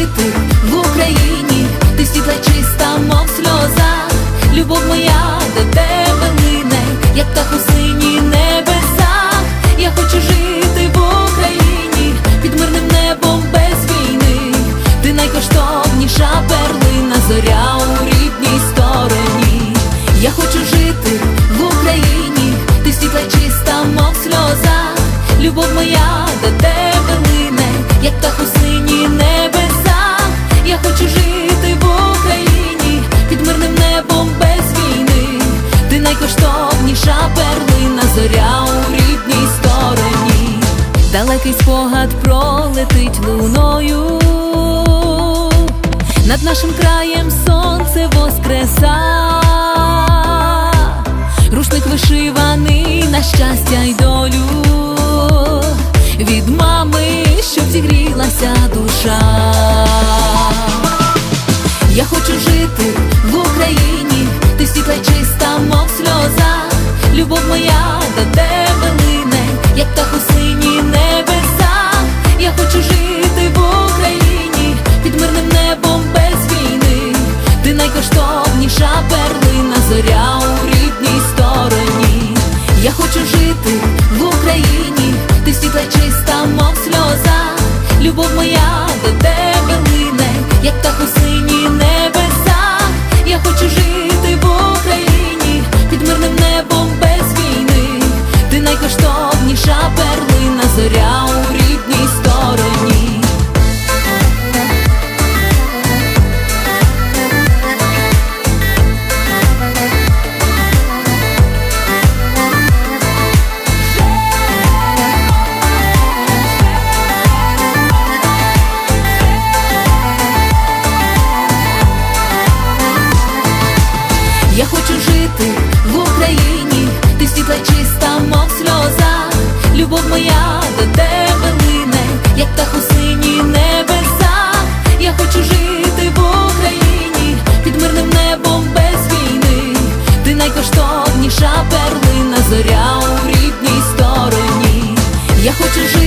жити в Україні, ти світла чиста, мов сльоза, любов моя до тебе лине, як птах у сині небесах. Я хочу жити в Україні під мирним небом без війни. Ти найкоштовніша перлина, зоря у рідній стороні. Я хочу найкоштовніша перлина, зоря у рідній стороні. Далекий спогад пролетить луною. Над нашим краєм сонце воскреса, рушник вишиваний на щастя й долю. Від мами, щоб зігрілася душа. Любов моя до тебе лине, як птах найкоштовніша перлина, зоря у рідній стороні. Я хочу жити